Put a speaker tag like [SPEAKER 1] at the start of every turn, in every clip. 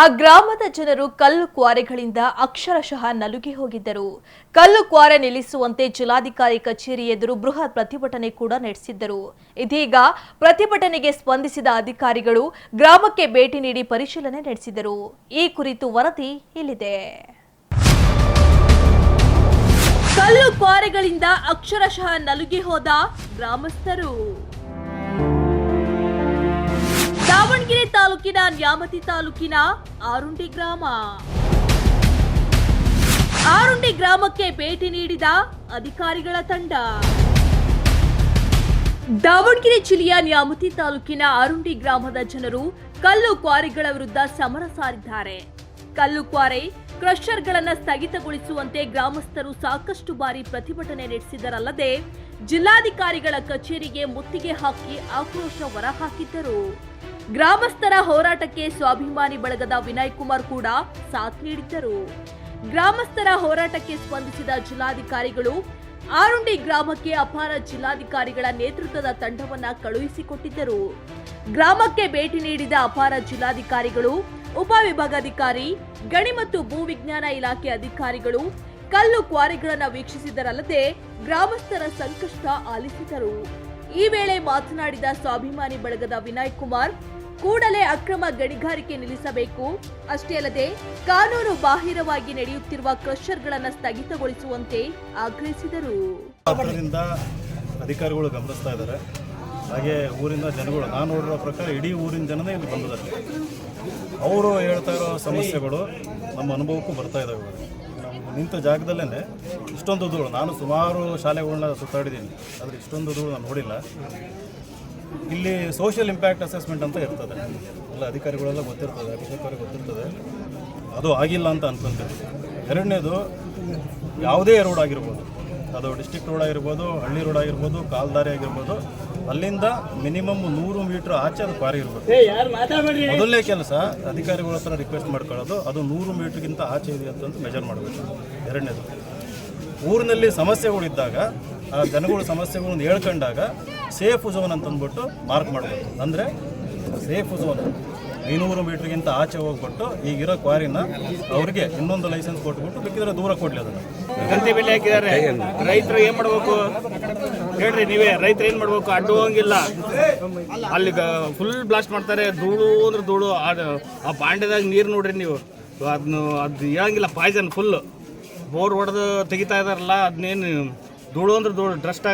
[SPEAKER 1] ಆ ಗ್ರಾಮದ ಜನರು ಕಲ್ಲು ಕ್ವಾರೆಗಳಿಂದ ಅಕ್ಷರಶಃ ನಲುಗಿ ಹೋಗಿದ್ದರು. ಕಲ್ಲು ಕ್ವಾರೆ ನಿಲ್ಲಿಸುವಂತೆ ಜಿಲ್ಲಾಧಿಕಾರಿ ಕಚೇರಿ ಎದುರು ಬೃಹತ್ ಪ್ರತಿಭಟನೆ ಕೂಡ ನಡೆಸಿದ್ದರು. ಇದೀಗ ಪ್ರತಿಭಟನೆಗೆ ಸ್ಪಂದಿಸಿದ ಅಧಿಕಾರಿಗಳು ಗ್ರಾಮಕ್ಕೆ ಭೇಟಿ ನೀಡಿ ಪರಿಶೀಲನೆ ನಡೆಸಿದರು. ಈ ಕುರಿತು ವರದಿ ಇಲ್ಲಿದೆ. ಕಲ್ಲು ಕ್ವಾರೆಗಳಿಂದ ಅಕ್ಷರಶಃ ನಲುಗಿ ಹೋದ ಗ್ರಾಮಸ್ಥರು. ದಾವಣಗೆರೆ ತಾಲೂಕಿನ ನ್ಯಾಮತಿ ತಾಲೂಕಿನ ಆರುಂಡಿ ಗ್ರಾಮ. ಆರುಂಡಿ ಗ್ರಾಮಕ್ಕೆ ಭೇಟಿ ನೀಡಿದ ಅಧಿಕಾರಿಗಳ ತಂಡ. ದಾವಣಗೆರೆ ಜಿಲ್ಲೆಯ ನ್ಯಾಮತಿ ತಾಲೂಕಿನ ಆರುಂಡಿ ಗ್ರಾಮದ ಜನರು ಕಲ್ಲು ಕ್ವಾರಿಗಳ ವಿರುದ್ಧ ಸಮರ ಸಾರಿದ್ದಾರೆ. ಕಲ್ಲು ಕ್ವಾರೆ ಕ್ರಷರ್ಗಳನ್ನು ಸ್ಥಗಿತಗೊಳಿಸುವಂತೆ ಗ್ರಾಮಸ್ಥರು ಸಾಕಷ್ಟು ಬಾರಿ ಪ್ರತಿಭಟನೆ ನಡೆಸಿದರಲ್ಲದೆ, ಜಿಲ್ಲಾಧಿಕಾರಿಗಳ ಕಚೇರಿಗೆ ಮುತ್ತಿಗೆ ಹಾಕಿ ಆಕ್ರೋಶ ಹೊರಹಾಕಿದ್ದರು. ಗ್ರಾಮಸ್ಥರ ಹೋರಾಟಕ್ಕೆ ಸ್ವಾಭಿಮಾನಿ ಬಳಗದ ವಿನಯ್ ಕುಮಾರ್ ಕೂಡ ಸಾಥ್ ನೀಡಿದ್ದರು. ಗ್ರಾಮಸ್ಥರ ಹೋರಾಟಕ್ಕೆ ಸ್ಪಂದಿಸಿದ ಜಿಲ್ಲಾಧಿಕಾರಿಗಳು ಆರುಂಡಿ ಗ್ರಾಮಕ್ಕೆ ಅಪಾರ ಜಿಲ್ಲಾಧಿಕಾರಿಗಳ ನೇತೃತ್ವದ ತಂಡವನ್ನ ಕಳುಹಿಸಿಕೊಟ್ಟಿದ್ದರು. ಗ್ರಾಮಕ್ಕೆ ಭೇಟಿ ನೀಡಿದ ಅಪಾರ ಜಿಲ್ಲಾಧಿಕಾರಿಗಳು ಉಪವಿಭಾಗಾಧಿಕಾರಿ ಗಣಿ ಮತ್ತು ಭೂ ವಿಜ್ಞಾನ ಇಲಾಖೆ ಅಧಿಕಾರಿಗಳು ಕಲ್ಲು ಕ್ವಾರಿಗಳನ್ನು ವೀಕ್ಷಿಸಿದರಲ್ಲದೆ ಗ್ರಾಮಸ್ಥರ ಸಂಕಷ್ಟ ಆಲಿಸಿದರು. ಈ ವೇಳೆ ಮಾತನಾಡಿದ ಸ್ವಾಭಿಮಾನಿ ಬಳಗದ ವಿನಯ್ ಕುಮಾರ್, ಕೂಡಲೇ ಅಕ್ರಮ ಗಣಿಗಾರಿಕೆ ನಿಲ್ಲಿಸಬೇಕು. ಅಷ್ಟೇ ಅಲ್ಲದೆ, ಕಾನೂನು ಬಾಹಿರವಾಗಿ ನಡೆಯುತ್ತಿರುವ ಕ್ರಷರ್ಗಳನ್ನು ಸ್ಥಗಿತಗೊಳಿಸುವಂತೆ ಆಗ್ರಹಿಸಿದರು.
[SPEAKER 2] ಅಧಿಕಾರಿಗಳು ಗಮನಿಸ್ತಾ ಇದ್ದಾರೆ. ಹಾಗೆ ಊರಿನ ಜನಗಳು, ನಾನು ನೋಡಿರೋ ಪ್ರಕಾರ ಇಡೀ ಊರಿನ ಜನನೇ ಇಲ್ಲಿ ಬಂದಿದ್ದಾರೆ ಅವರು ಹೇಳ್ತಾ ಇರೋ ಸಮಸ್ಯೆಗಳು ನಮ್ಮ ಅನುಭವಕ್ಕೂ ಬರ್ತಾ ಇದ್ದಾವೆ ನಿಂತ ಜಾಗದಲ್ಲೇ ಇಷ್ಟೊಂದು ಧೂಳು. ನಾನು ಸುಮಾರು ಶಾಲೆಗಳನ್ನ ಸುತ್ತಾಡಿದ್ದೀನಿ. ಆದರೆ ಇಷ್ಟೊಂದು ಧೂಳು ನಾನು ನೋಡಿಲ್ಲ. ಇಲ್ಲಿ ಸೋಷಿಯಲ್ ಇಂಪ್ಯಾಕ್ಟ್ ಅಸೆಸ್ಮೆಂಟ್ ಅಂತ ಇರ್ತದೆ. ಎಲ್ಲ ಅಧಿಕಾರಿಗಳೆಲ್ಲ ಗೊತ್ತಿರ್ತದೆ ಅಭಿಷೇಕವ್ರಿಗೆ ಗೊತ್ತಿರ್ತದೆ. ಅದು ಆಗಿಲ್ಲ ಅಂತ ಅನ್ಕೊಂತೀನಿ. ಎರಡನೇದು, ಯಾವುದೇ ರೋಡ್ ಆಗಿರ್ಬೋದು. ಅದು ಡಿಸ್ಟಿಕ್ ರೋಡ್ ಆಗಿರ್ಬೋದು, ಹಳ್ಳಿ ರೋಡ್ ಆಗಿರ್ಬೋದು, ಕಾಲ್ದಾರಿ ಆಗಿರ್ಬೋದು ಅಲ್ಲಿಂದ ಮಿನಿಮಮ್ ನೂರು ಮೀಟರ್ ಆಚೆ ಅದು ಕ್ವಾರಿ ಇರಬೇಕು. ಮೊದಲನೇ ಕೆಲಸ ಅಧಿಕಾರಿಗಳ ಹತ್ರ ರಿಕ್ವೆಸ್ಟ್ ಮಾಡ್ಕೊಳ್ಳೋದು. ಅದು ನೂರು ಮೀಟ್ರ್ಗಿಂತ ಆಚೆ ಇದೆ ಅಂತ ಮೆಜರ್ ಮಾಡಬೇಕು. ಎರಡನೇದು. ಊರಿನಲ್ಲಿ ಸಮಸ್ಯೆಗಳಿದ್ದಾಗ ಆ ಜನಗಳ ಸಮಸ್ಯೆಗಳನ್ನ ಹೇಳ್ಕೊಂಡಾಗ ಸೇಫ್ ಝೋನ್ ಅಂತಂದ್ಬಿಟ್ಟು ಮಾರ್ಕ್ ಮಾಡಬೇಕು. ಅಂದರೆ ಸೇಫ್ ಝೋನ್ ಐನೂರು ಮೀಟರ್ಗಿಂತ ಆಚೆ ಹೋಗ್ಬಿಟ್ಟು ಈಗಿರೋ ಕ್ವಾರಿನ ಅವ್ರಿಗೆ ಇನ್ನೊಂದು ಲೈಸೆನ್ಸ್ ಕೊಟ್ಬಿಟ್ಟು ಬೇಕಿದ್ರೆ ದೂರ ಕೊಡ್ಲಿ ಅದನ್ನು.
[SPEAKER 3] ಗಂತಿ ಬೆಲೆ ಹಾಕಿದ್ದಾರೆ. ರೈತರು ಏನ್ ಮಾಡ್ಬೇಕು? ಹೇಳ್ರಿ ನೀವೇ, ರೈತರು ಏನ್ ಮಾಡ್ಬೇಕು? ಅಡ್ಡು ಹೋಗಿಲ್ಲ ಅಲ್ಲಿ ಫುಲ್ ಬ್ಲಾಸ್ಟ್ ಮಾಡ್ತಾರೆ. ಧೂಳು ಅಂದ್ರೆ ಧೂಳು. ಆ ಬಾಂಡೆದಾಗ ನೀರು ನೋಡ್ರಿ ನೀವು. ಅದನ್ನು ಅದು ಹೇಳಂಗಿಲ್ಲ ಪಾಯ್ಸನ್ ಫುಲ್ ಬೋರ್ ಹೊಡೆದು ತೆಗಿತಾ ಇದಾರಲ್ಲ ಅದನ್ನೇನು ಧೂಳು ಅಂದ್ರೆ ಧೂಳು. ಡ್ರಸ್ಟ್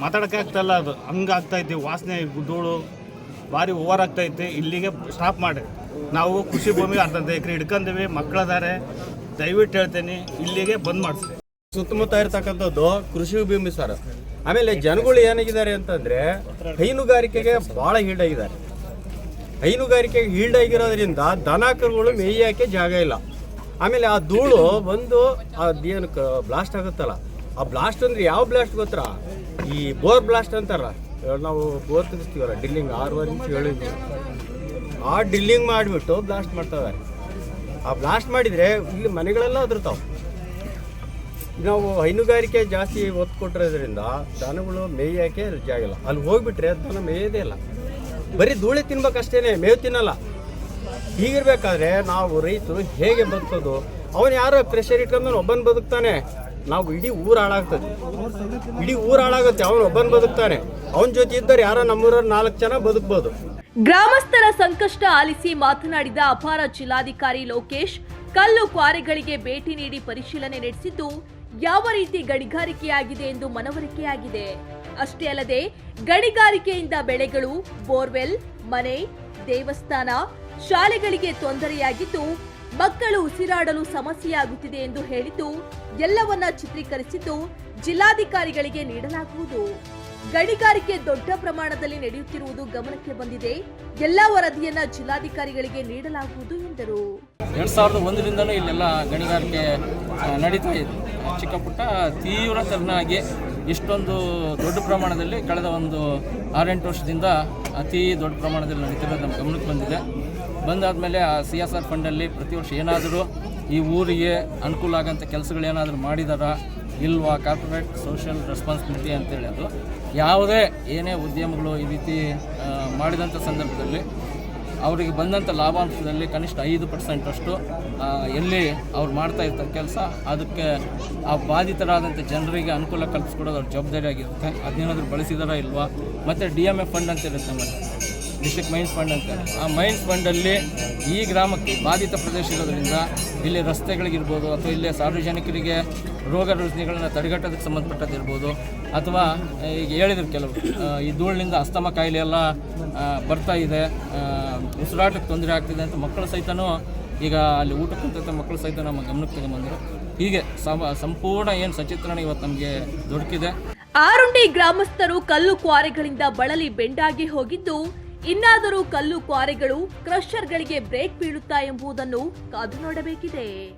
[SPEAKER 3] ಮಾತಾಡೋಕ್ಕಾಗ್ತಾಯಿಲ್ಲ ಅದು. ಹಂಗೆ ಆಗ್ತೈತಿ ವಾಸನೆ, ಧೂಳು. ಭಾರಿ ಓವರ್ ಆಗ್ತೈತಿ ಇಲ್ಲಿಗೆ ಸ್ಟಾಪ್ ಮಾಡಿ. ನಾವು ಕೃಷಿ ಭೂಮಿ ಅರ್ಧ ಎಕರೆ ಹಿಡ್ಕೊಂಡಿವಿ ಮಕ್ಕಳದಾರೆ ದಯವಿಟ್ಟು ಹೇಳ್ತೇನೆ, ಇಲ್ಲಿಗೆ ಬಂದ್ ಮಾಡಿಸಿ
[SPEAKER 4] ಸುತ್ತಮುತ್ತ ಇರ್ತಕ್ಕಂಥದ್ದು ಕೃಷಿ ಭೂಮಿ ಸರ್. ಆಮೇಲೆ ಜನಗಳು ಏನಾಗಿದ್ದಾರೆ ಅಂತಂದ್ರೆ, ಹೈನುಗಾರಿಕೆಗೆ ಬಹಳ ಹೀಲ್ಡ್ ಆಗಿದ್ದಾರೆ ಹೈನುಗಾರಿಕೆಗೆ ಹೀಲ್ಡ್ ಆಗಿರೋದ್ರಿಂದ ದನ ಕರುಗಳು ಮೇಯಕ್ಕೆ ಜಾಗ ಇಲ್ಲ. ಆಮೇಲೆ ಆ ಧೂಳು ಬಂದು ಅದೇನು ಬ್ಲಾಸ್ಟ್ ಆಗುತ್ತಲ್ಲ, ಆ ಬ್ಲಾಸ್ಟ್ ಅಂದ್ರೆ ಯಾವ ಬ್ಲಾಸ್ಟ್ ಗೊತ್ತರ ಈ ಬೋರ್ ಬ್ಲಾಸ್ಟ್ ಅಂತಾರ ಇವಾಗ ನಾವು ಬೋರ್ ತೆಗಿಸ್ತೀವಲ್ಲ ಡ್ರಿಲ್ಲಿಂಗ್ ಆರೂವರೆ ಇಂಚ್ ಏಳು ಇಂಚ್ ಆ ಡಿಲ್ಲಿಂಗ್ ಮಾಡಿಬಿಟ್ಟು ಬ್ಲಾಸ್ಟ್ ಮಾಡ್ತಾರೆ ಆ ಬ್ಲಾಸ್ಟ್ ಮಾಡಿದರೆ ಇಲ್ಲಿ ಮನೆಗಳೆಲ್ಲ ಅದ್ರತಾವೆ. ನಾವು ಹೈನುಗಾರಿಕೆ ಜಾಸ್ತಿ ಒತ್ತು ಕೊಟ್ಟಿರೋದ್ರಿಂದ ದನಗಳು ಮೇಯಕ್ಕೆ ಆಗಿಲ್ಲ. ಅಲ್ಲಿ ಹೋಗಿಬಿಟ್ರೆ ದನ ಮೇಯೋದೇ ಇಲ್ಲ. ಬರೀ ಧೂಳಿ ತಿನ್ಬೇಕಷ್ಟೇ ಮೇವು ತಿನ್ನಲ್ಲ. ಹೀಗಿರ್ಬೇಕಾದ್ರೆ ನಾವು ರೈತರು ಹೇಗೆ ಬದುಕೋದು ಅವನು ಯಾರೋ ಪ್ರೆಷರ್ ಇಟ್ಕೊಂಡು ಒಬ್ಬನ್ ಬದುಕ್ತಾನೆ. ನಾವು ಇಡೀ ಊರು ಹಾಳಾಗ್ತದೆ. ಇಡೀ ಊರು ಹಾಳಾಗುತ್ತೆ. ಅವನು ಒಬ್ಬನ್ ಬದುಕ್ತಾನೆ. ಅವನ ಜೊತೆ ಇದ್ದರೆ ಯಾರೋ ನಮ್ಮೂರ ನಾಲ್ಕು ಜನ ಬದುಕ್ಬೋದು.
[SPEAKER 1] ಗ್ರಾಮಸ್ಥರ ಸಂಕಷ್ಟ ಆಲಿಸಿ ಮಾತನಾಡಿದ ಅಪಾರ ಜಿಲ್ಲಾಧಿಕಾರಿ ಲೋಕೇಶ್, ಕಲ್ಲು ಕ್ವಾರೆಗಳಿಗೆ ಭೇಟಿ ನೀಡಿ ಪರಿಶೀಲನೆ ನಡೆಸಿದ್ದು ಯಾವ ರೀತಿ ಗಣಿಗಾರಿಕೆಯಾಗಿದೆ ಎಂದು ಮನವರಿಕೆಯಾಗಿದೆ. ಅಷ್ಟೇ ಅಲ್ಲದೆ, ಗಣಿಗಾರಿಕೆಯಿಂದ ಬೆಳೆಗಳು, ಬೋರ್ವೆಲ್, ಮನೆ, ದೇವಸ್ಥಾನ, ಶಾಲೆಗಳಿಗೆ ತೊಂದರೆಯಾಗಿದ್ದು ಮಕ್ಕಳು ಉಸಿರಾಡಲು ಸಮಸ್ಯೆಯಾಗುತ್ತಿದೆ ಎಂದು ಹೇಳಿದ್ದು, ಎಲ್ಲವನ್ನ ಚಿತ್ರೀಕರಿಸಿದ್ದು ಜಿಲ್ಲಾಧಿಕಾರಿಗಳಿಗೆ ನೀಡಲಾಗುವುದು. ಗಣಿಗಾರಿಕೆ ದೊಡ್ಡ ಪ್ರಮಾಣದಲ್ಲಿ ನಡೆಯುತ್ತಿರುವುದು ಗಮನಕ್ಕೆ ಬಂದಿದೆ. ಎಲ್ಲ ವರದಿಯನ್ನ ಜಿಲ್ಲಾಧಿಕಾರಿಗಳಿಗೆ ನೀಡಲಾಗುವುದು ಎಂದರು.
[SPEAKER 5] ಎರಡ್ ಸಾವಿರದ ಒಂದರಿಂದಲೂ ಇಲ್ಲೆಲ್ಲ ಗಣಿಗಾರಿಕೆ ನಡೀತಾ ಇದೆ. ಚಿಕ್ಕ ಪುಟ್ಟ ತೀವ್ರ ತರನಾಗಿ ಇಷ್ಟೊಂದು ದೊಡ್ಡ ಪ್ರಮಾಣದಲ್ಲಿ ಕಳೆದ ಒಂದು ಆರೆಂಟು ವರ್ಷದಿಂದ ಅತಿ ದೊಡ್ಡ ಪ್ರಮಾಣದಲ್ಲಿ ನಡೀತಿರೋದು ನಮ್ಮ ಗಮನಕ್ಕೆ ಬಂದಿದೆ. ಬಂದಾದಮೇಲೆ ಆ ಸಿ ಎಸ್ ಆರ್ ಫಂಡಲ್ಲಿ ಪ್ರತಿ ವರ್ಷ ಏನಾದರೂ ಈ ಊರಿಗೆ ಅನುಕೂಲ ಆಗೋಂಥ ಕೆಲಸಗಳೇನಾದರೂ ಮಾಡಿದಾರಾ ಇಲ್ವಾ? ಕಾರ್ಪೊರೇಟ್ ಸೋಷಿಯಲ್ ರೆಸ್ಪಾನ್ಸಿಬಿಲಿಟಿ ಅಂತೇಳಿ ಅದು. ಯಾವುದೇ ಏನೇ ಉದ್ಯಮಗಳು ಈ ರೀತಿ ಮಾಡಿದಂಥ ಸಂದರ್ಭದಲ್ಲಿ ಅವರಿಗೆ ಬಂದಂಥ ಲಾಭಾಂಶದಲ್ಲಿ ಕನಿಷ್ಠ ಐದು ಪರ್ಸೆಂಟಷ್ಟು ಎಲ್ಲಿ ಅವ್ರು ಮಾಡ್ತಾ ಇರ್ತಾರೆ ಕೆಲಸ, ಅದಕ್ಕೆ ಆ ಬಾಧಿತರಾದಂಥ ಜನರಿಗೆ ಅನುಕೂಲ ಕಲ್ಪಿಸ್ಕೊಡೋದು ಅವ್ರ ಜವಾಬ್ದಾರಿ ಆಗಿರುತ್ತೆ ಅದನ್ನೇನಾದರೂ ಬಳಸಿದಾರಾ ಇಲ್ವಾ? ಮತ್ತು ಡಿ ಎಂ ಎಫ್ ಫಂಡ್ ಅಂತ ಇರುತ್ತೆ ನಮ್ಮಲ್ಲಿ ಡಿಸ್ಟ್ರಿಕ್ಟ್ ಮೈನ್ಸ್ ಫಂಡ್ ಅಂತ ಆ ಮೈನ್ಸ್ ಫಂಡಲ್ಲಿ ಈ ಗ್ರಾಮಕ್ಕೆ ಬಾಧಿತ ಪ್ರದೇಶ ಇರೋದ್ರಿಂದ ಇಲ್ಲಿ ರಸ್ತೆಗಳಿಗಿರ್ಬೋದು ಅಥವಾ ಇಲ್ಲಿ ಸಾರ್ವಜನಿಕರಿಗೆ ರೋಗ ರುಜಿನಗಳನ್ನು ತಡೆಗಟ್ಟೋದಕ್ಕೆ ಸಂಬಂಧಪಟ್ಟದಿರ್ಬೋದು ಅಥವಾ ಈಗ ಹೇಳಿದ್ರು ಕೆಲವು ಈ ಧೂಳಿನಿಂದ ಅಸ್ತಮ ಕಾಯಿಲೆ ಎಲ್ಲ ಬರ್ತಾ ಇದೆ. ಉಸಿರಾಟಕ್ಕೆ ತೊಂದರೆ ಆಗ್ತಿದೆ ಅಂತ ಮಕ್ಕಳು ಸಹಿತನೂ ಈಗ ಅಲ್ಲಿ ಊಟ ಕುಂತ ಮಕ್ಕಳು ಸಹಿತ ನಮ್ಮ ಗಮನಕ್ಕೆ ತಗೊಂಡ್ಬಂದರು ಹೀಗೆ ಸಂಪೂರ್ಣ ಏನು ಸಚಿತ್ರಣ ಇವತ್ತು ನಮಗೆ ದೊರಕಿದೆ.
[SPEAKER 1] ಆರುಂಡಿ ಗ್ರಾಮಸ್ಥರು ಕಲ್ಲು ಕ್ವಾರೆಗಳಿಂದ ಬಳಲಿ ಬೆಂಡಾಗಿ ಹೋಗಿದ್ದು ಇನ್ನಾದರೂ ಕಲ್ಲು ಕ್ವಾರಿಗಳು ಕ್ರಷರ್ಗಳಿಗೆ ಬ್ರೇಕ್ ಬೀಳುತ್ತಾ ಎಂಬುದನ್ನು ಕಾದು ನೋಡಬೇಕಿದೆ.